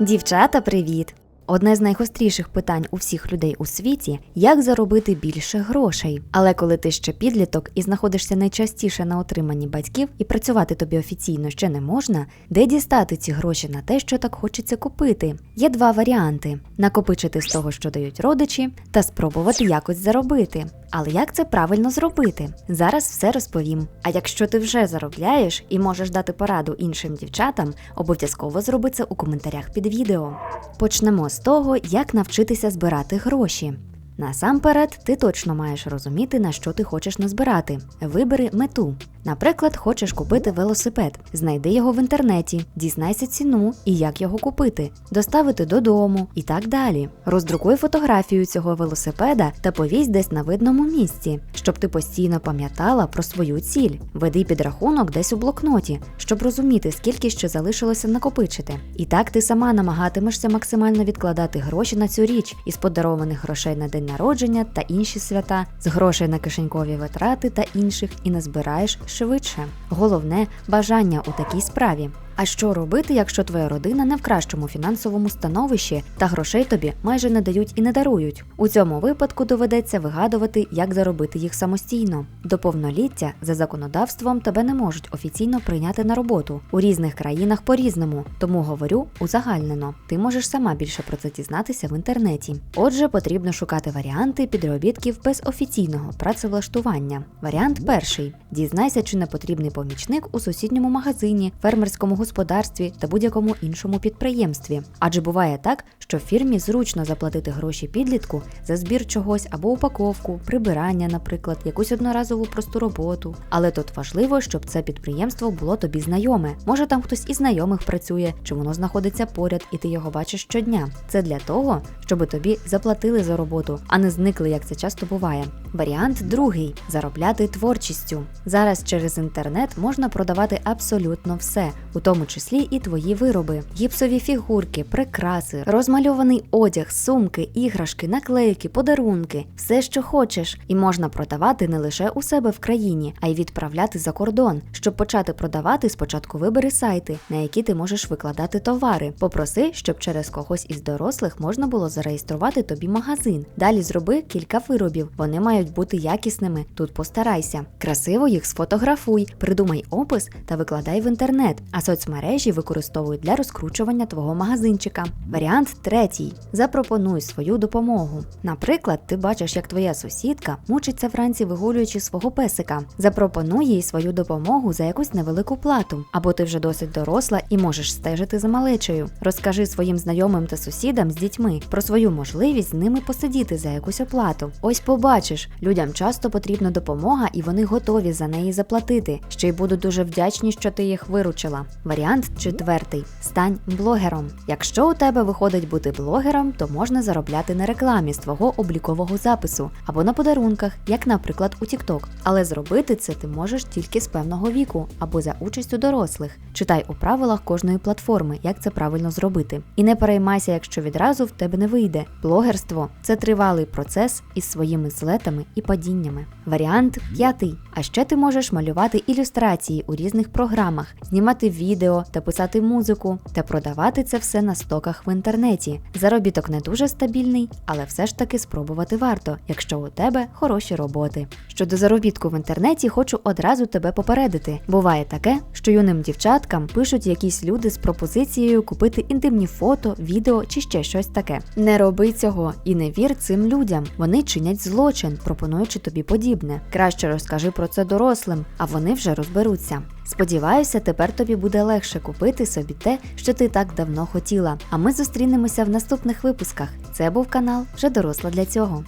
Дівчата, привіт! Одне з найгостріших питань у всіх людей у світі як заробити більше грошей. Але коли ти ще підліток і знаходишся найчастіше на отриманні батьків, і працювати тобі офіційно ще не можна, де дістати ці гроші на те, що так хочеться купити? Є два варіанти: накопичити з того, що дають родичі, та спробувати якось заробити. Але як це правильно зробити? Зараз все розповім. А якщо ти вже заробляєш і можеш дати пораду іншим дівчатам, обов'язково зроби це у коментарях під відео. Почнемо з того, як навчитися збирати гроші. Насамперед, ти точно маєш розуміти, на що ти хочеш назбирати. Вибери мету. Наприклад, хочеш купити велосипед, знайди його в інтернеті, дізнайся ціну і як його купити, доставити додому і так далі. Роздрукуй фотографію цього велосипеда та повісь десь на видному місці, щоб ти постійно пам'ятала про свою ціль. Веди підрахунок десь у блокноті, щоб розуміти, скільки ще залишилося накопичити. І так ти сама намагатимешся максимально відкладати гроші на цю річ із подарованих грошей на день народження та інші свята, з грошей на кишенькові витрати та інших, і назбираєш швидше. Головне бажання у такій справі. А що робити, якщо твоя родина не в кращому фінансовому становищі та грошей тобі майже не дають і не дарують? У цьому випадку доведеться вигадувати, як заробити їх самостійно. До повноліття за законодавством тебе не можуть офіційно прийняти на роботу у різних країнах по-різному, тому говорю узагальнено. Ти можеш сама більше про це дізнатися в інтернеті. Отже, потрібно шукати варіанти підробітків без офіційного працевлаштування. Варіант перший: дізнайся, чи не потрібний помічник у сусідньому магазині, фермерському господарстві та будь-якому іншому підприємстві. Адже буває так, що фірмі зручно заплатити гроші підлітку за збір чогось або упаковку, прибирання, наприклад, якусь одноразову просту роботу. Але тут важливо, щоб це підприємство було тобі знайоме. Може там хтось із знайомих працює, чи воно знаходиться поряд, і ти його бачиш щодня. Це для того, щоб тобі заплатили за роботу, а не зникли, як це часто буває. Варіант другий заробляти творчістю. Зараз через інтернет можна продавати абсолютно все, у тому числі і твої вироби: гіпсові фігурки, прикраси, розмальований одяг, сумки, іграшки, наклейки, подарунки, все, що хочеш, і можна продавати не лише у себе в країні, а й відправляти за кордон. Щоб почати продавати, спочатку вибери сайти, на які ти можеш викладати товари. Попроси, щоб через когось із дорослих можна було зареєструвати тобі магазин. Далі зроби кілька виробів. Вони мають бути якісними. Тут постарайся. Красиво їх сфотографуй, придумай опис та викладай в інтернет. А соцмережі використовуй для розкручування твого магазинчика. Варіант третій: запропонуй свою допомогу. Наприклад, ти бачиш, як твоя сусідка мучиться вранці, вигулюючи свого песика. Запропонуй їй свою допомогу за якусь невелику плату, або ти вже досить доросла і можеш стежити за малечею. Розкажи своїм знайомим та сусідам з дітьми про свою можливість з ними посидіти за якусь оплату. Ось побачиш, людям часто потрібна допомога, і вони готові за неї заплатити. Ще й будуть дуже вдячні, що ти їх виручила. Варіант четвертий: стань блогером. Якщо у тебе виходить бути блогером, то можна заробляти на рекламі з твого облікового запису або на подарунках, як, наприклад, у TikTok. Але зробити це ти можеш тільки з певного віку або за участю дорослих. Читай у правилах кожної платформи, як це правильно зробити. І не переймайся, якщо відразу в тебе не вийде. Блогерство це тривалий процес із своїми злетами і падіннями. Варіант п'ятий. А ще ти можеш малювати ілюстрації у різних програмах, знімати відео та писати музику, та продавати це все на стоках в інтернеті. Заробіток не дуже стабільний, але все ж таки спробувати варто, якщо у тебе хороші роботи. Щодо заробітку в інтернеті, хочу одразу тебе попередити. Буває таке, що юним дівчаткам пишуть якісь люди з пропозицією купити інтимні фото, відео чи ще щось таке. Не роби цього і не вір цим людям. Вони чинять злочин, пропонуючи тобі подібне. Краще розкажи про це дорослим, а вони вже розберуться. Сподіваюся, тепер тобі буде легше купити собі те, що ти так давно хотіла. А ми зустрінемося в наступних випусках. Це був канал вже доросла для цього.